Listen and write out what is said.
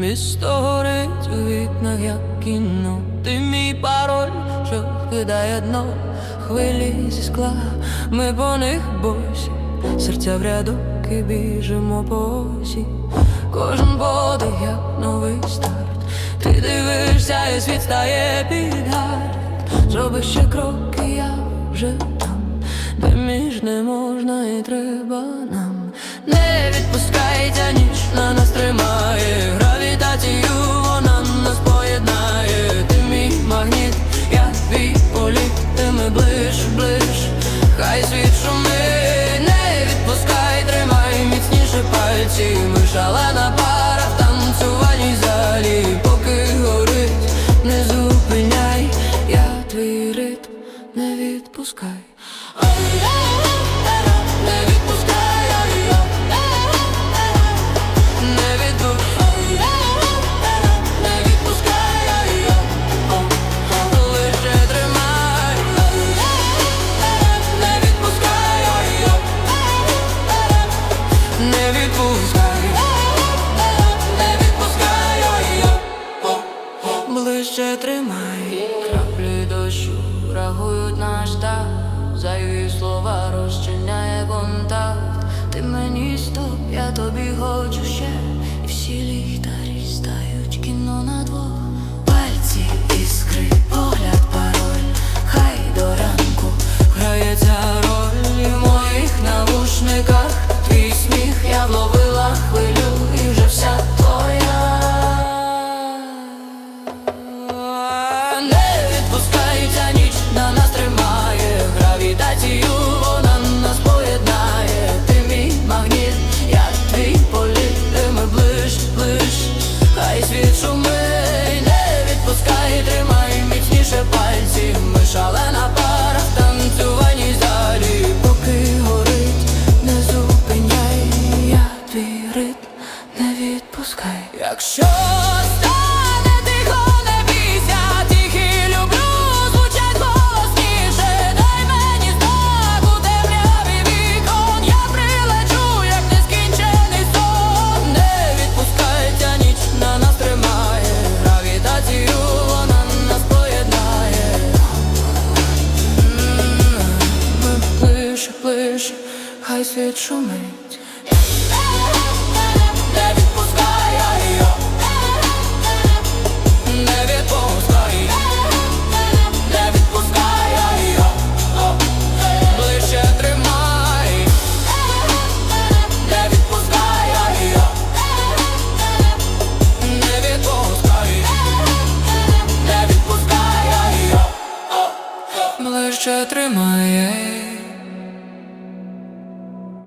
Місто горить у вікнах, як кіно Ти мій пароль, що кидає дно Хвилі зі скла, ми по них босі Серця в рядок і біжимо по осі. Кожен подих, як новий старт. Ти дивишся і світ стає під гард Зробиш ще крок, і я вже там Де між не можна і треба нам. Не відпускайте ніч на нас тримає хай світ шумить Не відпускай, тримай міцніше пальці. Ми шалена пара в танцювальній залі. Поки горить, не зупиняй, я твій ритм, не відпускай. не не відпускай, не відпускай, ближче тримай, краплі дощу рахують наш так, зайві слова розчиняє контакт. Ти мені стоп, я тобі хочу ще, ближче, хай світ шумить. ще тримає.